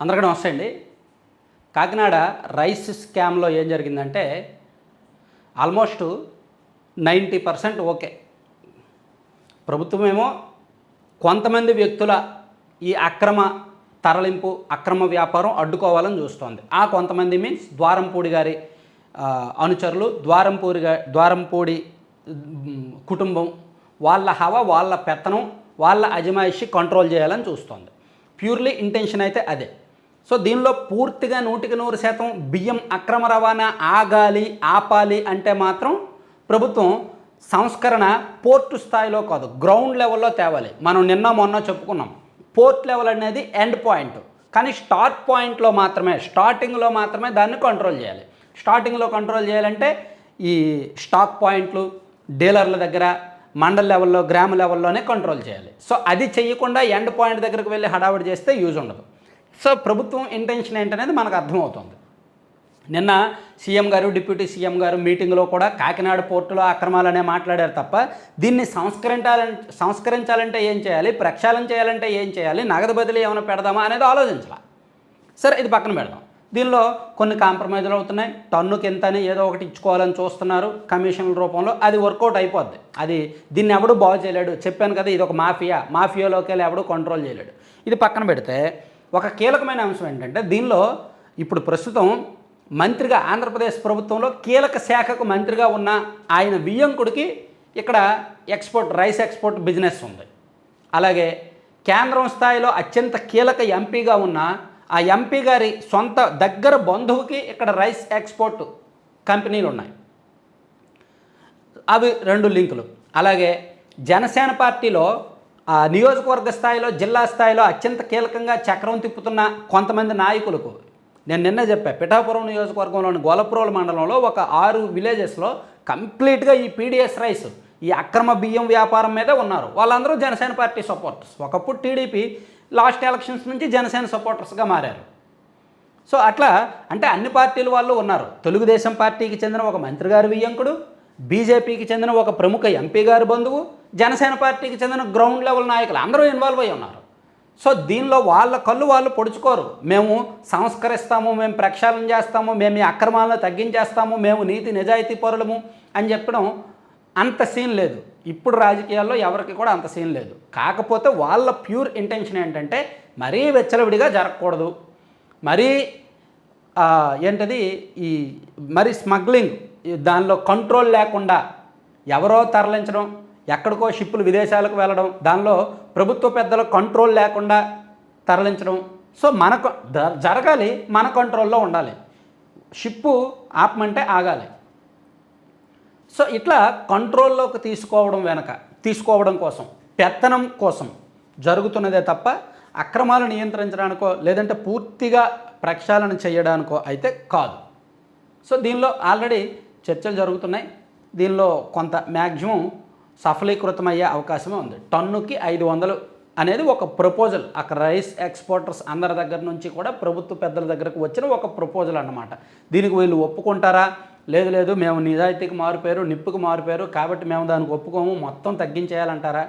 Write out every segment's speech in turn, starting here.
అందరికీ నమస్తే అండి. కాకినాడ రైస్ స్కామ్లో ఏం జరిగిందంటే ఆల్మోస్ట్ నైంటీ పర్సెంట్ ఓకే. ప్రభుత్వమేమో కొంతమంది వ్యక్తుల ఈ అక్రమ తరలింపు అక్రమ వ్యాపారం అడ్డుకోవాలని చూస్తోంది. ఆ కొంతమంది మీన్స్ ద్వారంపూడి గారి అనుచరులు ద్వారంపూడి ద్వారంపూడి కుటుంబం వాళ్ళ హవా వాళ్ళ పెత్తనం వాళ్ళ అజమాయిషి కంట్రోల్ చేయాలని చూస్తోంది. ప్యూర్లీ ఇంటెన్షన్ అయితే అదే. సో దీనిలో పూర్తిగా నూటికి నూరు శాతం బియ్యం అక్రమ రవాణా ఆగాలి ఆపాలి అంటే మాత్రం ప్రభుత్వం సంస్కరణ పోర్టు స్థాయిలో కాదు గ్రౌండ్ లెవెల్లో తేవాలి. మనం నిన్న మొన్న చెప్పుకున్నాం పోర్ట్ లెవెల్ అనేది ఎండ్ పాయింట్. కానీ స్టార్ట్ పాయింట్లో మాత్రమే స్టార్టింగ్లో మాత్రమే దాన్ని కంట్రోల్ చేయాలి. స్టార్టింగ్లో కంట్రోల్ చేయాలంటే ఈ స్టాక్ పాయింట్లు డీలర్ల దగ్గర మండల లెవెల్లో గ్రామ లెవెల్లోనే కంట్రోల్ చేయాలి. సో అది చేయకుండా ఎండ్ పాయింట్ దగ్గరకు వెళ్ళి హడావిడి చేస్తే యూజ్ ఉండదు. సో ప్రభుత్వం ఇంటెన్షన్ ఏంటనేది మనకు అర్థమవుతుంది. నిన్న సీఎం గారు డిప్యూటీ సీఎం గారు మీటింగ్లో కూడా కాకినాడ పోర్టులో అక్రమాలనే మాట్లాడారు తప్ప దీన్ని సంస్కరించాలంటే సంస్కరించాలంటే ఏం చేయాలి? ప్రక్షాళన చేయాలంటే ఏం చేయాలి? నగదు బదిలీ ఏమైనా పెడదామా అనేది ఆలోచించాల. సరే ఇది పక్కన పెడదాం. దీనిలో కొన్ని కాంప్రమైజులు అవుతున్నాయి. టన్నుకి ఎంత అని ఏదో ఒకటి ఇచ్చుకోవాలని చూస్తున్నారు కమిషన్ల రూపంలో. అది వర్కౌట్ అయిపోద్ది. అది దీన్ని ఎవడు బాగు చేయలేడు. చెప్పాను కదా ఇది ఒక మాఫియా. మాఫియాలోకి వెళ్ళి ఎవడు కంట్రోల్ చేయలేడు. ఇది పక్కన పెడితే ఒక కీలకమైన అంశం ఏంటంటే దీనిలో ఇప్పుడు ప్రస్తుతం మంత్రిగా ఆంధ్రప్రదేశ్ ప్రభుత్వంలో కీలక శాఖకు మంత్రిగా ఉన్న ఆయన వియ్యంకుడికి ఇక్కడ ఎక్స్పోర్ట్ రైస్ ఎక్స్పోర్ట్ బిజినెస్ ఉంది. అలాగే కేంద్రం స్థాయిలో అత్యంత కీలక ఎంపీగా ఉన్న ఆ ఎంపీ గారి సొంత దగ్గర బంధువుకి ఇక్కడ రైస్ ఎక్స్పోర్ట్ కంపెనీలు ఉన్నాయి. అవి రెండు లింకులు. అలాగే జనసేన పార్టీలో నియోజకవర్గ స్థాయిలో జిల్లా స్థాయిలో అత్యంత కీలకంగా చక్రం తిప్పుతున్న కొంతమంది నాయకులకు నేను నిన్న చెప్పా పిఠాపురం నియోజకవర్గంలోని గోలపురోల మండలంలో ఒక ఆరు విలేజెస్లో కంప్లీట్గా ఈ పీడిఎస్ రైస్ ఈ అక్రమ బియ్యం వ్యాపారం మీదే ఉన్నారు. వాళ్ళందరూ జనసేన పార్టీ సపోర్టర్స్. ఒకప్పుడు టీడీపీ లాస్ట్ ఎలక్షన్స్ నుంచి జనసేన సపోర్టర్స్గా మారారు. సో అట్లా అంటే అన్ని పార్టీల వాళ్ళు ఉన్నారు. తెలుగుదేశం పార్టీకి చెందిన ఒక మంత్రి గారి వియ్యంకుడు బీజేపీకి చెందిన ఒక ప్రముఖ ఎంపీ గారి బంధువు జనసేన పార్టీకి చెందిన గ్రౌండ్ లెవెల్ నాయకులు అందరూ ఇన్వాల్వ్ అయి ఉన్నారు. సో దీనిలో వాళ్ళ కళ్ళు వాళ్ళు పొడుచుకోరు. మేము సంస్కరిస్తాము మేము ప్రక్షాళన చేస్తాము మేము ఈ అక్రమాలను తగ్గించేస్తాము మేము నీతి నిజాయితీ పరులము అని చెప్పడం అంత సీన్ లేదు. ఇప్పుడు రాజకీయాల్లో ఎవరికి కూడా అంత సీన్ లేదు. కాకపోతే వాళ్ళ ప్యూర్ ఇంటెన్షన్ ఏంటంటే మరీ వెచ్చలవిడిగా జరగకూడదు. మరీ ఏంటది? ఈ మరి స్మగ్లింగ్ దానిలో కంట్రోల్ లేకుండా ఎవరో తరలించడం ఎక్కడికో షిప్పులు విదేశాలకు వెళ్ళడం దానిలో ప్రభుత్వ పెద్దల కంట్రోల్ లేకుండా తరలించడం. సో మన జరగాలి మన కంట్రోల్లో ఉండాలి. షిప్పు ఆపమంటే ఆగాలి. సో ఇట్లా కంట్రోల్లోకి తీసుకోవడం వెనక తీసుకోవడం కోసం పెత్తనం కోసం జరుగుతున్నదే తప్ప అక్రమాలు నియంత్రించడానికో లేదంటే పూర్తిగా ప్రక్షాళన చేయడానికో అయితే కాదు. సో దీనిలో ఆల్రెడీ చర్చలు జరుగుతున్నాయి. దీనిలో కొంత మ్యాక్సిమం సఫలీకృతమయ్యే అవకాశమే ఉంది. టన్నుకి ఐదు వందలు అనేది ఒక ప్రపోజల్ అక్కడ రైస్ ఎక్స్పోర్టర్స్ అందరి దగ్గర నుంచి కూడా ప్రభుత్వ పెద్దల దగ్గరకు వచ్చిన ఒక ప్రపోజల్ అన్నమాట. దీనికి వీళ్ళు ఒప్పుకుంటారా? లేదు లేదు మేము నిజాయితీకి మారిపోయారు నిప్పుకు మారిపోయారు కాబట్టి మేము దానికి ఒప్పుకోము మొత్తం తగ్గించేయాలంటారా?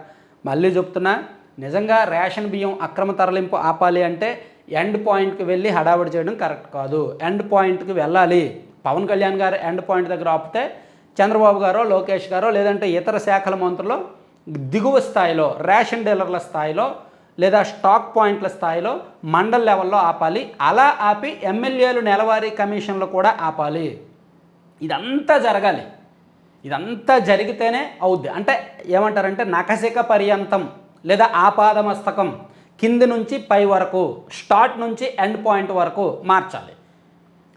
మళ్ళీ చెప్తున్నా నిజంగా రేషన్ బియ్యం అక్రమ తరలింపు ఆపాలి అంటే ఎండ్ పాయింట్కి వెళ్ళి హడావిడి చేయడం కరెక్ట్ కాదు. ఎండ్ పాయింట్కి వెళ్ళాలి. పవన్ కళ్యాణ్ గారు ఎండ్ పాయింట్ దగ్గర ఆపితే చంద్రబాబు గారో లోకేష్ గారో లేదంటే ఇతర శాఖల మంత్రులు దిగువ స్థాయిలో రేషన్ డీలర్ల స్థాయిలో లేదా స్టాక్ పాయింట్ల స్థాయిలో మండల్ లెవెల్లో ఆపాలి. అలా ఆపి ఎమ్మెల్యేలు నెలవారీ కమిషన్లు కూడా ఆపాలి. ఇదంతా జరగాలి. ఇదంతా జరిగితేనే అవుద్ది. అంటే ఏమంటారంటే నకసిక పర్యంతం లేదా ఆపాదమస్తకం కింది నుంచి పై వరకు స్టార్ట్ నుంచి ఎండ్ పాయింట్ వరకు మార్చాలి.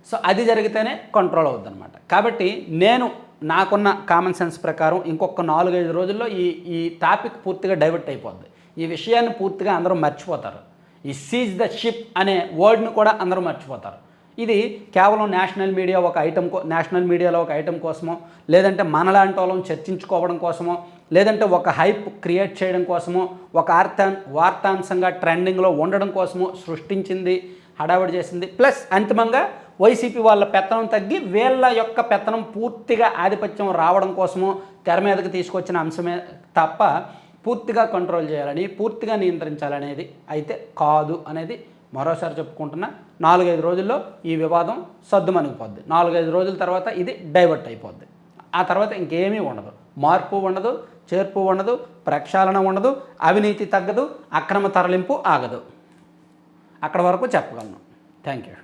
సో అది జరిగితేనే కంట్రోల్ అవుద్ది అనమాట కాబట్టి నేను నాకున్న కామన్ సెన్స్ ప్రకారం ఇంకొక నాలుగైదు రోజుల్లో ఈ ఈ టాపిక్ పూర్తిగా డైవర్ట్ అయిపోద్ది. ఈ విషయాన్ని పూర్తిగా అందరూ మర్చిపోతారు. ఈ సీజ్ ద షిప్ అనే వర్డ్ని కూడా అందరూ మర్చిపోతారు. ఇది కేవలం నేషనల్ మీడియా ఒక ఐటమ్ కో నేషనల్ మీడియాలో ఒక ఐటమ్ కోసమో లేదంటే మనలాంటి వాళ్ళని చర్చించుకోవడం కోసమో లేదంటే ఒక హైప్ క్రియేట్ చేయడం కోసమో ఒక ఆర్తా వార్తాంశంగా ట్రెండింగ్లో ఉండడం కోసమో సృష్టించింది హడావిడి చేసింది ప్లస్ అంతిమంగా వైసీపీ వాళ్ళ పెత్తనం తగ్గి వీళ్ళ యొక్క పెత్తనం పూర్తిగా ఆధిపత్యం రావడం కోసము తెర మీదకి తీసుకొచ్చిన అంశమే తప్ప పూర్తిగా కంట్రోల్ చేయాలని పూర్తిగా నియంత్రించాలనేది అయితే కాదు అనేది మరోసారి చెప్పుకుంటున్నా నాలుగైదు రోజుల్లో ఈ వివాదం సర్దుమణిగిపోద్ది నాలుగైదు రోజుల తర్వాత ఇది డైవర్ట్ అయిపోద్ది. ఆ తర్వాత ఇంకేమీ ఉండదు. మార్పు ఉండదు చేర్పు ఉండదు ప్రక్షాళన ఉండదు అవినీతి తగ్గదు అక్రమ తరలింపు ఆగదు. అక్కడ వరకు చెప్పగలను. Thank you